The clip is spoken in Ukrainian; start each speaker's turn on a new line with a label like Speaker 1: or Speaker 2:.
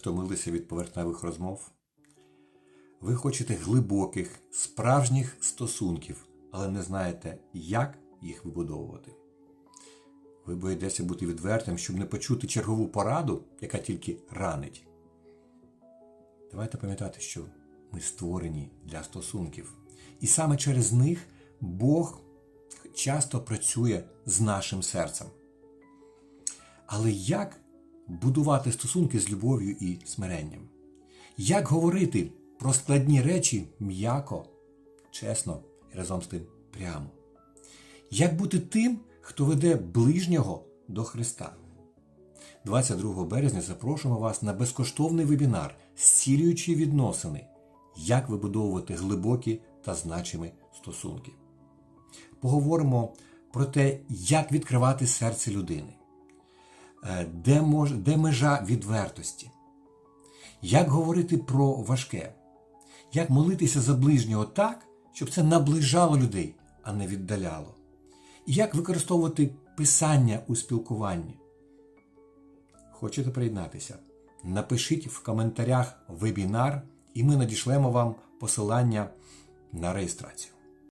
Speaker 1: втомилися від поверхневих розмов? Ви хочете глибоких, справжніх стосунків, але не знаєте, як їх вибудовувати. Ви боїтеся бути відвертим, щоб не почути чергову пораду, яка тільки ранить. Давайте пам'ятати, що ми створені для стосунків. І саме через них Бог часто працює з нашим серцем. Але як будувати стосунки з любов'ю і смиренням? Як говорити про складні речі м'яко, чесно і разом з тим прямо? Як бути тим, хто веде ближнього до Христа? 22 березня запрошуємо вас на безкоштовний вебінар Зцілюючі відносини. Як вибудовувати глибокі та значимі стосунки. Поговоримо про те, як відкривати серце людини, де, мож, де межа відвертості, як говорити про важке, як молитися за ближнього так, щоб це наближало людей, а не віддаляло, і як використовувати писання у спілкуванні. Хочете приєднатися? Напишіть в коментарях вебінар, і ми надішлемо вам посилання на реєстрацію.